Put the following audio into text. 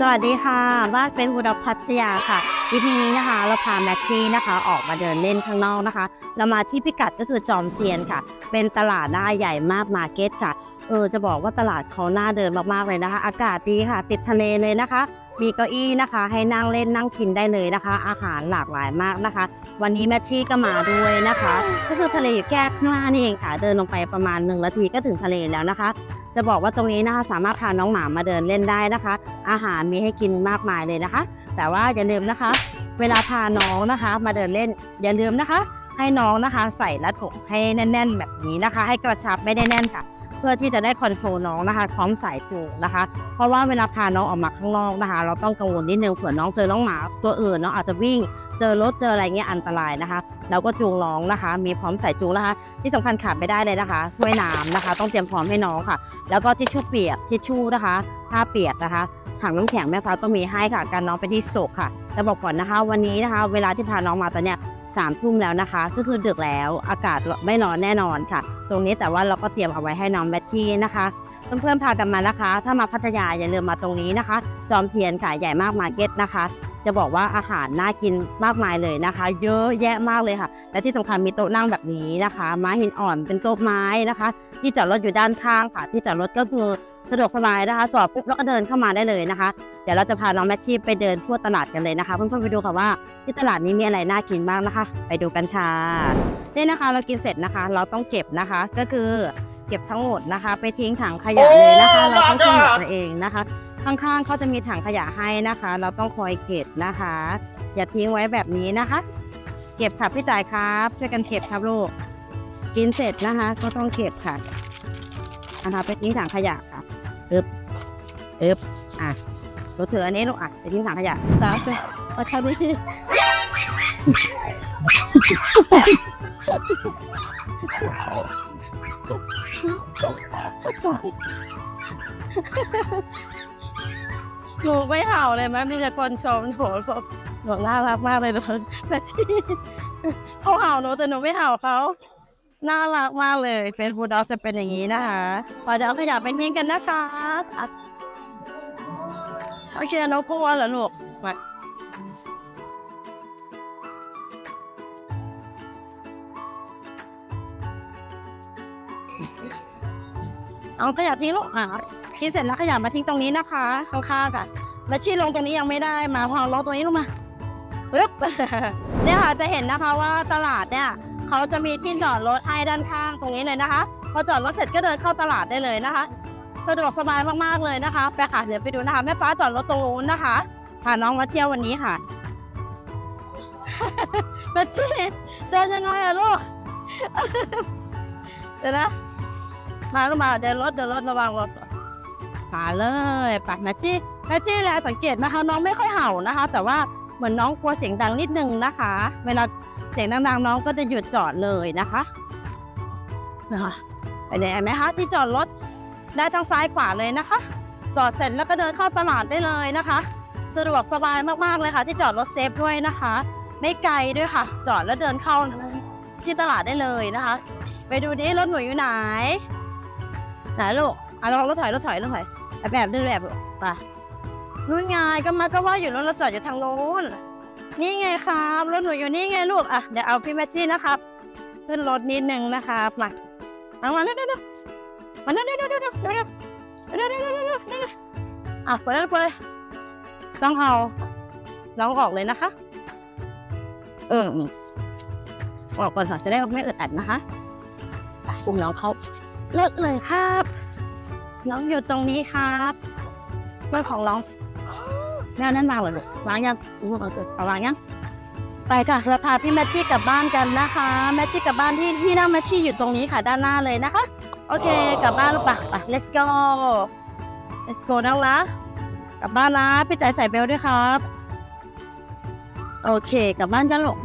สวัสดีค่ะ บ้านเป็นบุดพัทยาค่ะวิธีนี้นะคะ เราพาแมชชี่นะคะ ออกมาเดินเล่นข้างนอกนะคะ เรามาที่พิกัดก็คือจอมเทียนค่ะ เป็นตลาดหน้าใหญ่มากมาร์เก็ตค่ะ เออจะบอกว่าตลาดเขาน่าเดินมากๆเลยนะคะ อากาศดีค่ะ ติดทะเลเลยนะคะ มีเก้าอี้นะคะ ให้นั่งเล่นนั่งกินได้เลยนะคะ อาหารหลากหลายมากนะคะ วันนี้แมทชี่ก็มาด้วยนะคะ ก็คือทะเลอยู่แค่ข้างหน้านี่เองค่ะ เดินลงไปประมาณหนึ่งนาทีก็ถึงทะเลแล้วนะคะ จะบอกว่าตรงนี้นะคะสามารถพาน้องหมามาเดินเล่นได้นะคะ อาหารมีให้กินมากมายเลยนะคะ แต่ว่าอย่าลืมนะคะ เวลาพาน้องนะคะ มาเดินเล่น อย่าลืมนะคะ ให้น้องนะคะ ใส่รัดผมให้แน่น ๆ แบบนี้นะคะ ให้กระชับไม่ได้แน่นค่ะ เพื่อที่จะได้คอนโทรลน้องนะคะพร้อมสายจูงนะคะ เพราะว่าเวลาพาน้องออกมาข้างนอกนะคะ เราต้องกังวลนิดนึงเผื่อน้องเจอน้องหมาตัวอื่นน้องอาจจะวิ่ง เจอรถเจออะไรเงี้ยอันตรายนะคะ เราก็จูงน้องนะคะ มีพร้อมสายจูงนะคะ ที่สำคัญขาดไม่ได้เลยนะคะถ้วยน้ำนะคะ ต้องเตรียมพร้อมให้น้องค่ะ แล้วก็ทิชชู่เปียกทิชชู่นะคะผ้าเปียกนะคะถังน้ำแข็งแม่ฟ้าก็มีให้ค่ะการน้องไปที่โศกค่ะจะบอกก่อนนะคะ วันนี้นะคะ เวลาที่พาน้องมาตอนเนี้ย สามทุ่มแล้วนะคะ ก็คือดึกแล้วอากาศไม่ร้อนแน่นอนค่ะ ตรงนี้แต่ว่าเราก็เตรียมเอาไว้ให้น้องแบทชี่นะคะเพื่อนๆพากันมานะคะ ถ้ามาพัทยาอย่าลืมมาตรงนี้นะคะ จอมเทียนค่ะใหญ่มากมาร์เก็ตนะคะ จะบอกว่าอาหารน่ากินมากมายเลยนะคะ เยอะแยะมากเลยค่ะ และที่สำคัญมีโต๊ะนั่งแบบนี้นะคะไม้หินอ่อนเป็นโต๊ะไม้นะคะ ที่จอดรถอยู่ด้านข้างค่ะ ที่จอดรถก็คือสะดวกสบายนะคะจอดปุ๊บแล้วก็เดินเข้ามาได้เลยนะคะ เดี๋ยวเราจะพาน้องแมชชีไปเดินทั่วตลาดกันเลยนะคะ เพื่อนๆไปดูค่ะว่าที่ตลาดนี้มีอะไรน่ากินบ้างนะคะ ไปดูกันค่ะนี่นะคะเรากินเสร็จนะคะ เราต้องเก็บนะคะก็คือเก็บทั้งหมดนะคะ ไปทิ้งถังขยะเลยนะคะ เราต้องทิ้งหมดตัวเองนะคะ ข้างๆเขาจะมีถังขยะให้นะคะ เราต้องคอยเก็บนะคะ อย่าทิ้งไว้แบบนี้นะคะ เก็บค่ะพี่จ่ายครับช่วยกันเก็บครับลูกกินเสร็จนะคะ ก็ต้องเก็บค่ะนะคะไปทิ้งถังขยะค่ะอึบอึบอะรถเถืออันนี้ลูกอะไปทิ้งถังขยะตามไปมาทำนี่ หนูไม่เห่าเลยแม่มีแต่คนชมโหชมหนูน่ารักมากเลยทุกคนแมทชี่เขาเห่าหนูแต่หนูไม่เห่าเขาน่ารักมากเลยเฟซบุ๊กด็อกจะเป็นอย่างนี้นะคะพอเดี๋ยวขยับไปทิ้งกันนะคะอะโอเคน้องกลัวเหรอลูกมา เอาขยะทิ้งลูกอะทิ้งเสร็จแล้วขยะมาทิ้งตรงนี้นะคะข้างๆค่ะมาชี้ลงตรงนี้ยังไม่ได้มาพอลงตรงนี้ลงมาปึ๊บเนี่ยค่ะจะเห็นนะคะว่าตลาดเนี่ยเขาจะมีที่จอดรถให้ด้านข้างตรงนี้เลยนะคะ พอจอดรถเสร็จก็เดินเข้าตลาดได้เลยนะคะ สะดวกสบายมากๆเลยนะคะ ไปค่ะเดี๋ยวไปดูนะคะแม่ฟ้าจอดรถตรงนู้นนะคะพาน้องมาเที่ยววันนี้ค่ะมาเที่เดินยังไงอะลูกเดี๋ยวนะ มาลูกมาเดินรถเดินรถระวังรถมาเลยไปแมทชี่แมทชี่แล้วสังเกตนะคะ น้องไม่ค่อยเห่านะคะ แต่ว่าเหมือนน้องกลัวเสียงดังนิดนึงนะคะ เวลาเสียงดังๆน้องก็จะหยุดจอดเลยนะคะนะคะไปไหนไหมคะที่จอดรถได้ทางซ้ายขวาเลยนะคะ จอดเสร็จแล้วก็เดินเข้าตลาดได้เลยนะคะ สะดวกสบายมากๆเลยค่ะ ที่จอดรถเซฟด้วยนะคะ ไม่ไกลด้วยค่ะ จอดแล้วเดินเข้าที่ตลาดได้เลยนะคะ ไปดูดิรถหนูอยู่ไหน ไหนลูกอะลองรถถอยรถถอยรถถอยแบบด้วยแบบลูกไปนู่นไงก็มาก็ว่าอยู่รถเราจอดอยู่ทางโน้นนี่ไงครับรถหนูอยู่นี่ไงลูกอะเดี๋ยวเอาพี่แมจี้นะครับ ขึ้นรถนิดนึงนะครับมาเอามาเร็วเร็วเร็วมาเร็วเร็วเร็วเร็วเร็วเร็วเร็วเร็วเร็วเร็วอะเปิดเลยเปิดเลยต้องเอาน้องออกเลยนะคะ เออออกก่อนค่ะจะได้ไม่อึดอัดนะคะอะอุ้มน้องเขา เลิกเลยครับ น้องอยู่ตรงนี้ครับเมื่อของน้องแมวนั่นวางเหรอลูกวางยังอู้เอาเถอะเอาวางยังไปค่ะเราพาพี่แมทชี่กลับบ้านกันนะคะแมทชี่กลับบ้านที่ที่นั่งแมทชี่อยู่ตรงนี้ค่ะด้านหน้าเลยนะคะ โอเคกลับบ้านลูกปะไป let's go let's go นั่งละกลับบ้านนะพี่ใจายใส่เบลด้วยครับ โอเคกลับบ้านกันลูก